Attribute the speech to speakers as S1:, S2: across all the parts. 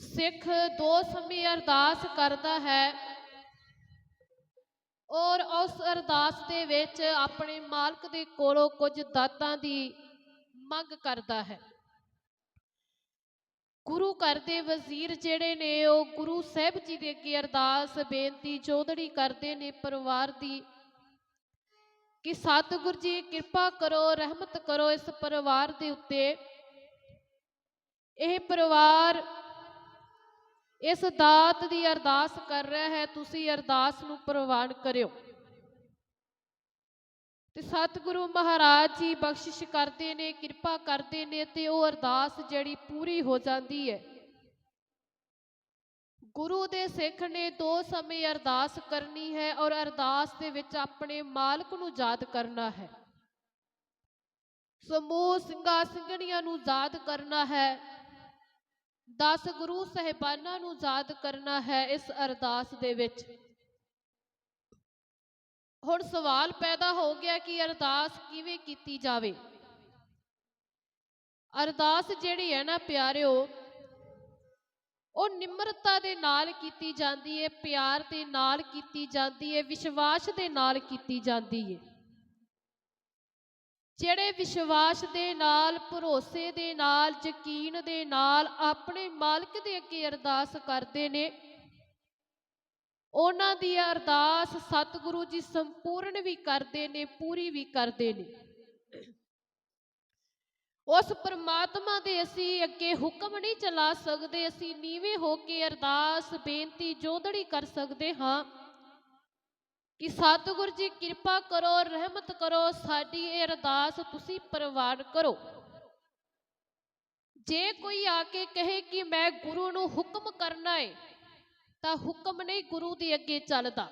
S1: ਸਿੱਖ ਦੋ ਸਮੇਂ ਅਰਦਾਸ ਕਰਦਾ ਹੈ ਔਰ ਉਸ ਅਰਦਾਸ ਦੇ ਵਿੱਚ ਆਪਣੇ ਮਾਲਕ ਦੇ ਕੋਲੋਂ ਕੁਝ ਦਾਤਾਂ ਦੀ ਮੰਗ ਕਰਦਾ ਹੈ। ਗੁਰੂ ਘਰ ਦੇ ਵਜ਼ੀਰ ਜਿਹੜੇ ਨੇ, ਉਹ ਗੁਰੂ ਸਾਹਿਬ ਜੀ ਦੇ ਅੱਗੇ ਅਰਦਾਸ, ਬੇਨਤੀ ਚੋਦੜੀ ਕਰਦੇ ਨੇ ਪਰਿਵਾਰ ਦੀ ਕਿ ਸਤਿਗੁਰ ਜੀ ਕਿਰਪਾ ਕਰੋ, ਰਹਿਮਤ ਕਰੋ ਇਸ ਪਰਿਵਾਰ ਦੇ ਉੱਤੇ। ਇਹ ਪਰਿਵਾਰ ਇਸ ਦਾਤ ਦੀ ਅਰਦਾਸ ਕਰ ਰਿਹਾ ਹੈ, ਤੁਸੀਂ ਅਰਦਾਸ ਨੂੰ ਪ੍ਰਵਾਨ ਕਰਿਓ। ਤੇ ਸਤਿਗੁਰੂ ਮਹਾਰਾਜ ਜੀ ਬਖਸ਼ਿਸ਼ ਕਰਦੇ ਨੇ, ਕਿਰਪਾ ਕਰਦੇ ਨੇ ਤੇ ਉਹ ਅਰਦਾਸ ਜਿਹੜੀ ਪੂਰੀ ਹੋ ਜਾਂਦੀ ਹੈ। ਗੁਰੂ ਦੇ ਸਿੱਖ ਨੇ ਦੋ ਸਮੇਂ ਅਰਦਾਸ ਕਰਨੀ ਹੈ ਔਰ ਅਰਦਾਸ ਦੇ ਵਿੱਚ ਆਪਣੇ ਮਾਲਕ ਨੂੰ ਯਾਦ ਕਰਨਾ ਹੈ। ਸਮੂਹ ਸਿੰਘਾਂ ਸਿੰਘਣੀਆਂ ਨੂੰ ਯਾਦ ਕਰਨਾ ਹੈ। 10 ਗੁਰੂ ਸਹਿਬਾਨਾਂ ਨੂੰ ਯਾਦ ਕਰਨਾ ਹੈ ਇਸ ਅਰਦਾਸ ਦੇ ਵਿੱਚ। ਹੁਣ ਸਵਾਲ ਪੈਦਾ ਹੋ ਗਿਆ ਕਿ ਅਰਦਾਸ ਕਿਵੇਂ ਕੀਤੀ ਜਾਵੇ। ਅਰਦਾਸ ਜਿਹੜੀ ਹੈ ਨਾ ਪਿਆਰਿਓ, ਉਹ ਨਿਮਰਤਾ ਦੇ ਨਾਲ ਕੀਤੀ ਜਾਂਦੀ ਹੈ ਪਿਆਰ ਦੇ ਨਾਲ ਕੀਤੀ ਜਾਂਦੀ ਹੈ ਵਿਸ਼ਵਾਸ ਦੇ ਨਾਲ ਕੀਤੀ ਜਾਂਦੀ ਹੈ ਜਿਹੜੇ ਵਿਸ਼ਵਾਸ ਦੇ ਨਾਲ, ਭਰੋਸੇ ਦੇ ਨਾਲ, ਯਕੀਨ ਦੇ ਨਾਲ ਆਪਣੇ ਮਾਲਕ ਦੇ ਅੱਗੇ ਅਰਦਾਸ ਕਰਦੇ ਨੇ, ਉਹਨਾਂ ਦੀ ਅਰਦਾਸ ਸਤਿਗੁਰੂ ਜੀ ਸੰਪੂਰਨ ਵੀ ਕਰਦੇ ਨੇ, ਪੂਰੀ ਵੀ ਕਰਦੇ ਨੇ। ਉਸ ਪਰਮਾਤਮਾ ਦੇ ਅਸੀਂ ਅੱਗੇ ਹੁਕਮ ਨਹੀਂ ਚਲਾ ਸਕਦੇ, ਅਸੀਂ ਨੀਵੇਂ ਹੋ ਕੇ ਅਰਦਾਸ, ਬੇਨਤੀ ਜੋਦੜੀ ਕਰ ਸਕਦੇ ਹਾਂ। ਕਿ ਸਤਿਗੁਰ ਜੀ ਕਿਰਪਾ ਕਰੋ, ਰਹਿਮਤ ਕਰੋ, ਸਾਡੀ ਇਹ ਅਰਦਾਸ ਤੁਸੀਂ ਪ੍ਰਵਾਨ ਕਰੋ। ਜੇ ਕੋਈ ਆ ਕੇ ਕਹੇ ਕਿ ਮੈਂ ਗੁਰੂ ਨੂੰ ਹੁਕਮ ਕਰਨਾ ਹੈ ਤਾਂ ਹੁਕਮ ਨਹੀਂ ਗੁਰੂ ਦੇ ਅੱਗੇ ਚੱਲਦਾ।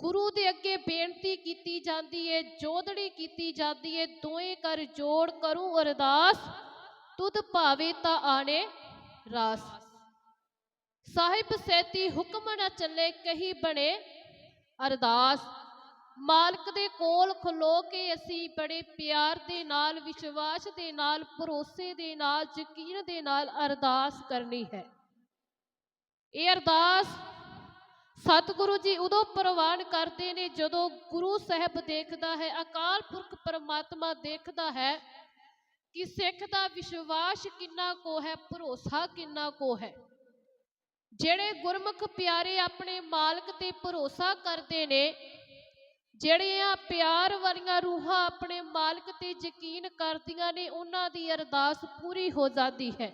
S1: ਗੁਰੂ ਦੇ ਅੱਗੇ ਬੇਨਤੀ ਕੀਤੀ ਜਾਂਦੀ ਹੈ ਜੋਦੜੀ ਕੀਤੀ ਜਾਂਦੀ ਹੈ ਦੋਏ ਕਰ ਜੋੜ ਕਰੂੰ ਅਰਦਾਸ, ਤੁਧ ਭਾਵੇ ਤਾਂ ਆਣੇ ਰਾਸ। ਸਾਹਿਬ ਸੇਤੀ ਹੁਕਮ ਨਾ ਚੱਲੇ, ਕਹੀ ਬਣੇ ਅਰਦਾਸ। ਮਾਲਕ ਦੇ ਕੋਲ ਖਲੋ ਕੇ ਅਸੀਂ ਬੜੇ ਪਿਆਰ ਦੇ ਨਾਲ, ਵਿਸ਼ਵਾਸ ਦੇ ਨਾਲ, ਭਰੋਸੇ ਦੇ ਨਾਲ, ਯਕੀਨ ਦੇ ਨਾਲ ਅਰਦਾਸ ਕਰਨੀ ਹੈ। ਇਹ ਅਰਦਾਸ ਸਤਿਗੁਰੂ ਜੀ ਉਦੋਂ ਪ੍ਰਵਾਨ ਕਰਦੇ ਨੇ ਜਦੋਂ ਗੁਰੂ ਸਾਹਿਬ ਦੇਖਦਾ ਹੈ, ਅਕਾਲ ਪੁਰਖ ਪਰਮਾਤਮਾ ਦੇਖਦਾ ਹੈ ਕਿ ਸਿੱਖ ਦਾ ਵਿਸ਼ਵਾਸ ਕਿੰਨਾ ਕੋ ਹੈ, ਭਰੋਸਾ ਕਿੰਨਾ ਕੋ ਹੈ। ਜਿਹੜੇ ਗੁਰਮੁਖ ਪਿਆਰੇ ਆਪਣੇ ਮਾਲਕ ਤੇ ਭਰੋਸਾ ਕਰਦੇ ਨੇ ਜਿਹੜੀਆਂ ਪਿਆਰ ਵਾਲੀਆਂ ਰੂਹਾਂ ਆਪਣੇ ਮਾਲਕ ਤੇ ਯਕੀਨ ਕਰਦੀਆਂ ਨੇ, ਉਹਨਾਂ ਦੀ ਅਰਦਾਸ ਪੂਰੀ ਹੋ ਜਾਂਦੀ ਹੈ।